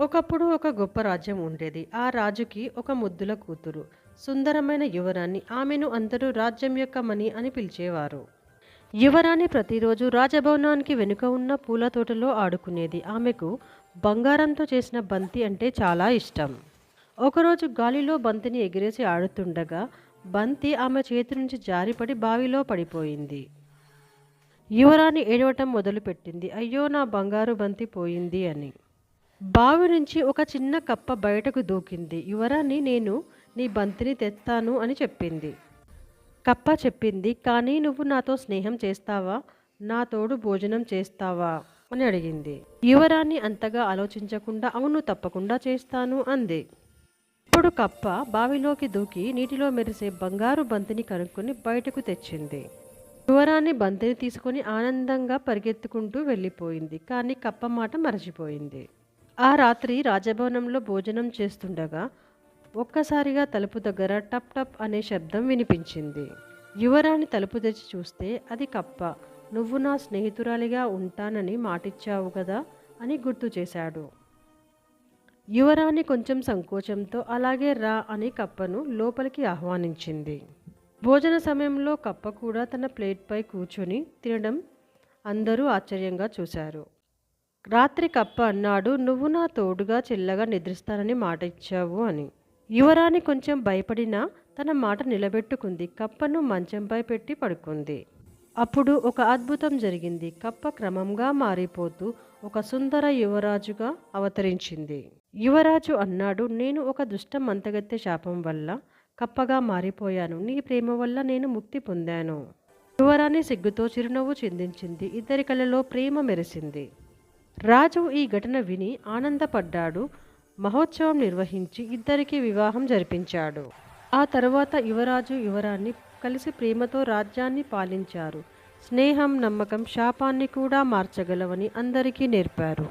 ఒకప్పుడు ఒక గొప్ప రాజ్యం ఉండేది. ఆ రాజుకి ఒక ముద్దుల కూతురు. సుందరమైన యువరాణి. ఆమెను అందరూ రాజ్యం యొక్క మణి అని పిలిచేవారు. యువరాణి ప్రతిరోజు రాజభవనానికి వెనుక ఉన్న పూల తోటలో ఆడుకునేది. ఆమెకు బంగారంతో చేసిన బంతి అంటే చాలా ఇష్టం. ఒకరోజు గాలిలో బంతిని ఎగిరేసి ఆడుతుండగా బంతి ఆమె చేతి నుంచి జారిపడి బావిలో పడిపోయింది. యువరాణి ఏడవటం మొదలుపెట్టింది. అయ్యో నా బంగారు బంతి పోయింది అని. బావి నుంచి ఒక చిన్న కప్ప బయటకు దూకింది. యువరాణి నేను నీ బంతిని తెస్తాను అని చెప్పింది. కప్ప చెప్పింది కానీ నువ్వు నాతో స్నేహం చేస్తావా? నా తోడు భోజనం చేస్తావా? అని అడిగింది. యువరాణి అంతగా ఆలోచించకుండా అవును తప్పకుండా చేస్తాను అంది. ఇప్పుడు కప్ప బావిలోకి దూకి నీటిలో మెరిసే బంగారు బంతిని కనుక్కొని బయటకు తెచ్చింది. యువరాణి బంతిని తీసుకొని ఆనందంగా పరిగెత్తుకుంటూ వెళ్ళిపోయింది కానీ కప్ప మాట మరచిపోయింది. ఆ రాత్రి రాజభవనంలో భోజనం చేస్తుండగా ఒక్కసారిగా తలుపు దగ్గర టప్ టప్ అనే శబ్దం వినిపించింది. యువరాణి తలుపు తెచ్చి చూస్తే అది కప్ప. నువ్వు నా స్నేహితురాలిగా ఉంటానని మాటిచ్చావు కదా అని గుర్తు చేశాడు. యువరాణి కొంచెం సంకోచంతో అలాగే రా అని కప్పను లోపలికి ఆహ్వానించింది. భోజన సమయంలో కప్ప కూడా తన ప్లేట్పై కూర్చొని తినడం అందరూ ఆశ్చర్యంగా చూశారు. రాత్రి కప్ప అన్నాడు. నువ్వు నా తోడుగా చిల్లగా నిద్రిస్తానని మాట ఇచ్చావు అని. యువరాణి కొంచెం భయపడినా తన మాట నిలబెట్టుకుంది. కప్పను మంచంపై పెట్టి పడుకుంది. అప్పుడు ఒక అద్భుతం జరిగింది. కప్ప క్రమంగా మారిపోతూ ఒక సుందర యువరాజుగా అవతరించింది. యువరాజు అన్నాడు నేను ఒక దుష్ట మంతగత్తె శాపం వల్ల కప్పగా మారిపోయాను. నీ ప్రేమ వల్ల నేను ముక్తి పొందాను. యువరాణి సిగ్గుతో చిరునవ్వు చిందించింది. ఇద్దరి కళ్ళలో ప్రేమ మెరిసింది. రాజు ఈ ఘటన విని ఆనందపడ్డాడు. మహోత్సవం నిర్వహించి ఇద్దరికి వివాహం జరిపించాడు. ఆ తర్వాత యువరాజు యువరాన్ని కలిసి ప్రేమతో రాజ్యాన్ని పాలించారు. స్నేహం నమ్మకం శాపాన్ని కూడా మార్చగలవని అందరికీ నేర్పారు.